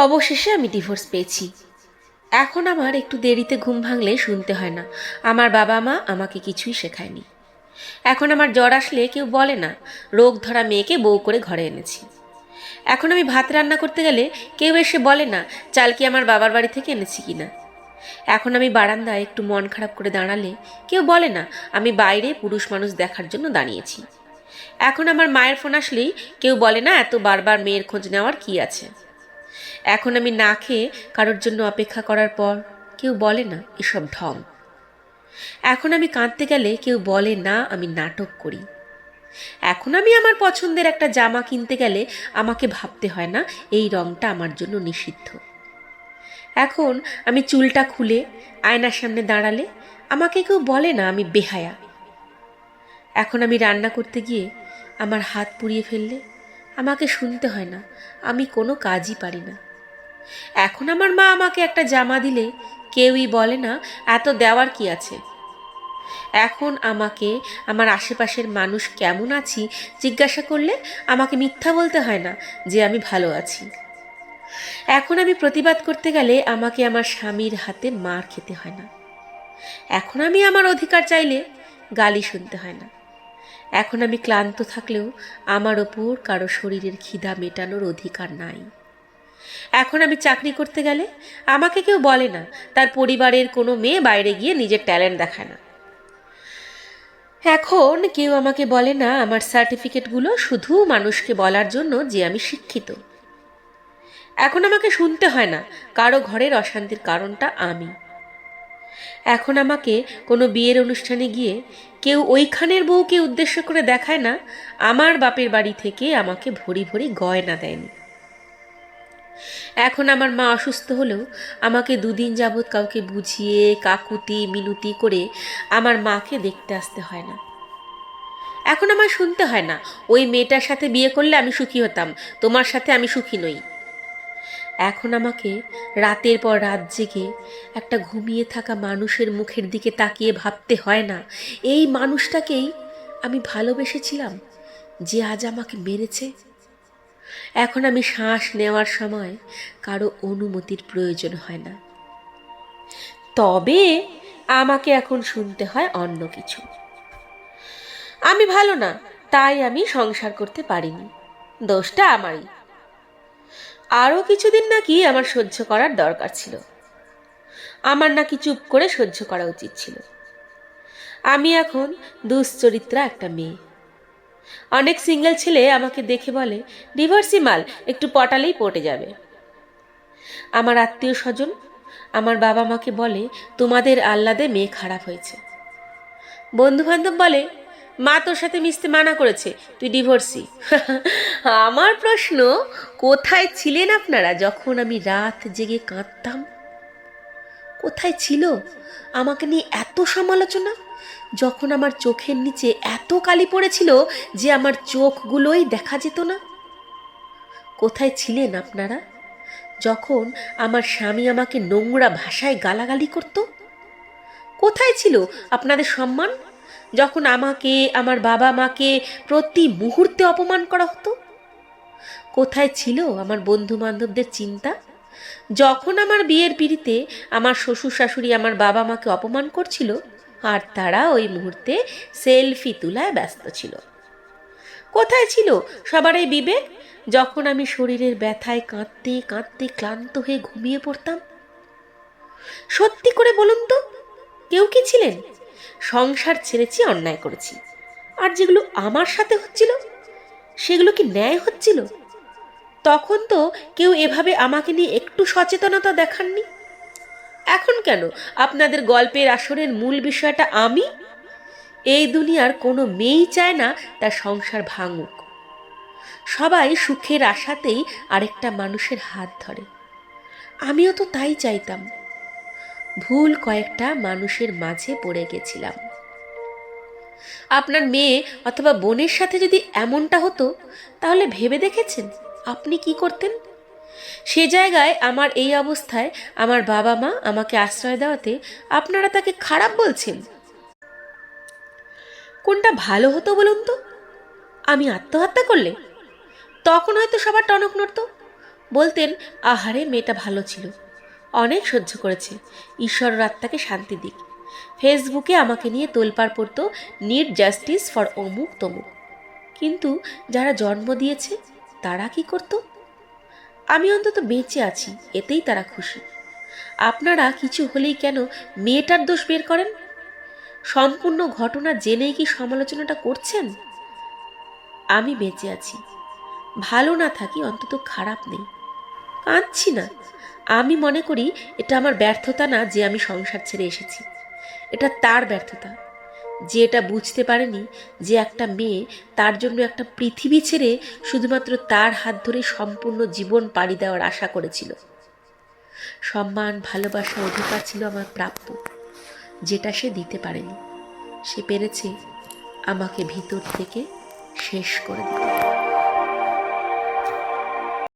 অবশেষে আমি ডিভোর্স পেয়েছি। এখন আমার একটু দেরিতে ঘুম ভাঙলে শুনতে হয় না। আমার বাবা মা আমাকে কিছুই শেখায়নি। এখন আমার জ্বর আসলে কেউ বলে না, রোগ ধরা মেয়েকে বউ করে ঘরে এনেছি। এখন আমি ভাত রান্না করতে গেলে কেউ এসে বলে না, চাল কি আমার বাবার বাড়ি থেকে এনেছি কিনা এখন আমি বারান্দায় একটু মন খারাপ করে দাঁড়ালে কেউ বলে না, আমি বাইরে পুরুষ মানুষ দেখার জন্য দাঁড়িয়েছি। এখন আমার মায়ের ফোন আসলেই কেউ বলে না, এত বারবার মেয়ের খোঁজ নেওয়ার কি আছে? এখন আমি না খেয়ে কারোর জন্য অপেক্ষা করার পর কেউ বলে না এসব ঢং। এখন আমি কাঁদতে গেলে কেউ বলে না আমি নাটক করি। এখন আমি আমার পছন্দের একটা জামা কিনতে গেলে আমাকে ভাবতে হয় না এই রংটা আমার জন্য নিষিদ্ধ। এখন আমি চুলটা খুলে, আয়নার সামনে দাঁড়ালে আমাকে কেউ বলে না আমি বেহায়া। এখন আমি রান্না করতে গিয়ে আমার হাত পুড়িয়ে ফেললে আমাকে শুনতে হয় না, আমি কোনো কাজই পারি না। এখন আমার মা আমাকে একটা জামা দিলে কেউই বলে না, এত দেওয়ার কি আছে? এখন আমাকে, আমার আশেপাশের মানুষ কেমন আছি জিজ্ঞাসা করলে আমাকে মিথ্যা বলতে হয় না যে আমি ভালো আছি। এখন আমি প্রতিবাদ করতে গেলে আমাকে আমার স্বামীর হাতে মার খেতে হয় না। এখন আমি আমার অধিকার চাইলে গালি শুনতে হয় না। এখন আমি ক্লান্ত থাকলেও আমার ওপর কারও শরীরের খিদা মেটানোর অধিকার নাই। এখন আমি চাকরি করতে গেলে আমাকে কেউ বলে না, তার পরিবারের কোনো মেয়ে বাইরে গিয়ে নিজের ট্যালেন্ট দেখায় না। এখন কেউ আমাকে বলে না, আমার সার্টিফিকেটগুলো শুধু মানুষকে বলার জন্য যে আমি শিক্ষিত। এখন আমাকে শুনতে হয় না, কারও ঘরের অশান্তির কারণটা আমি। এখন আমাকে কোনো বিয়ের অনুষ্ঠানে গিয়ে কেউ ওইখানের বউকে উদ্দেশ্য করে দেখায় না, আমার বাপের বাড়ি থেকে আমাকে ভরি ভরি গয়না দেয়নি। এখন আমার মা অসুস্থ হলেও আমাকে দুদিন যাবৎ কাউকে বুঝিয়ে, কাকুতি, মিনুতি করে আমার মাকে দেখতে আসতে হয় না। এখন আমার শুনতে হয় না। ওই মেয়েটার সাথে বিয়ে করলে আমি সুখী হতাম। তোমার সাথে আমি সুখী নই। এখন আমাকে রাতের পর রাত জেগে একটা ঘুমিয়ে থাকা মানুষের মুখের দিকে তাকিয়ে ভাবতে হয় না। এই মানুষটাকেই আমি ভালোবেসেছিলাম যে আজ আমাকে মেরেছে। এখন আমি শ্বাস নেওয়ার সময় কারও অনুমতির প্রয়োজন হয় না। তবে আমাকে এখন শুনতে হয় অন্য কিছু। আমি ভালো না, তাই আমি সংসার করতে পারিনি। দোষটা আমারই। আরও কিছুদিন নাকি আমার সহ্য করার দরকার ছিল। আমার নাকি চুপ করে সহ্য করা উচিত ছিল। আমি এখন দুশ্চরিত্রা একটা মেয়ে। অনেক সিঙ্গেল ছেলে আমাকে দেখে বলে, ডিভোর্সি মাল, একটু পটালেই পটে যাবে। আমার আত্মীয় স্বজন আমার বাবা মাকে বলে, তোমাদের আহ্লাদে মেয়ে খারাপ হয়েছে। বন্ধু বান্ধব বলে, মা তোর সাথে মিশতে মানা করেছে, তুই ডিভোর্সি। আমার প্রশ্ন, কোথায় ছিলেন আপনারা যখন আমি রাত জেগে কাঁদতাম? কোথায় ছিল? আমাকে নিয়ে এত সমালোচনা? যখন আমার চোখের নিচে এত কালি পড়েছিল যে আমার চোখগুলোই দেখা যেত না। কোথায় ছিলেন আপনারা? যখন আমার স্বামী আমাকে নোংরা ভাষায় গালাগালি করত? কোথায় ছিল আপনাদের সম্মান? যখন আমাকে, আমার বাবা মাকে প্রতি মুহূর্তে অপমান করা হতো? কোথায় ছিল আমার বন্ধু বান্ধবদের চিন্তা? যখন আমার বিয়ের পিড়িতে আমার শ্বশুর শাশুড়ি আমার বাবা মাকে অপমান করছিল, আর তারা ওই মুহূর্তে সেলফি তোলায় ব্যস্ত ছিল। কোথায় ছিল সবার এই বিবেক? যখন আমি শরীরের ব্যথায় কাঁদতে কাঁদতে ক্লান্ত হয়ে ঘুমিয়ে পড়তাম। সত্যি করে বলুন তো, কেউ কি ছিলেন? সংসার ছেড়েছি, অন্যায় করেছি। আর যেগুলো আমার সাথে হচ্ছিল, সেগুলো কি ন্যায় হচ্ছিল? তখন তো কেউ এভাবে আমাকে নিয়ে একটু সচেতনতা দেখাননি। এখন কেন? আপনাদের গল্পের আসরের মূল বিষয়টা আমি? এই দুনিয়ার কোনো মেয়েই চায় না তার সংসার ভাঙুক। সবাই সুখের আশাতেই আরেকটা মানুষের হাত ধরে। আমিও তো তাই চাইতাম। ভুল কয়েকটা মানুষের মাঝে পড়ে গেছিলাম। আপনার মেয়ে অথবা বোনের সাথে যদি এমনটা হতো, তাহলে ভেবে দেখেছেন? আপনি কি করতেন? সে জায়গায় আমার এই অবস্থায় আমার বাবা মা আমাকে আশ্রয় দেওয়াতে আপনারা তাকে খারাপ বলছেন। কোনটা ভালো হতো বলুন তো? আমি আত্মহত্যা করলে? তখন হয়তো সবার টনক নড়ত। বলতেন, আহারে, মেয়েটা ভালো ছিল। অনেক সহ্য করেছে। ঈশ্বর রাত্মাকে শান্তি দিক। ফেসবুকে আমাকে নিয়ে তোলপাড় পড়তো নিড জাস্টিস ফর অমুক তমুক কিন্তু যারা জন্ম দিয়েছে তারা কি করত? আমি অন্তত বেঁচে আছি, এতেই তারা খুশি। আপনারা কিছু হলেই কেন মেয়েটার দোষ বের করেন? সম্পূর্ণ ঘটনা জেনেই কি সমালোচনাটা করছেন? আমি বেঁচে আছি। ভালো না থাকি অন্তত খারাপ নেই। কাঁদছি না। আমি মনে করি এটা আমার ব্যর্থতা না যে আমি সংসার ছেড়ে এসেছি। এটা তার ব্যর্থতা। যে এটা বুঝতে পারেনি যে একটা মেয়ে তার জন্য একটা পৃথিবী ছেড়ে শুধুমাত্র তার হাত ধরে সম্পূর্ণ জীবন পাড়ি দেওয়ার আশা করেছিল। সম্মান, ভালোবাসা, অধিকার ছিল আমার প্রাপ্য। যেটা সে দিতে পারেনি, সে পেরেছে আমাকে ভিতর থেকে শেষ করে দিতে।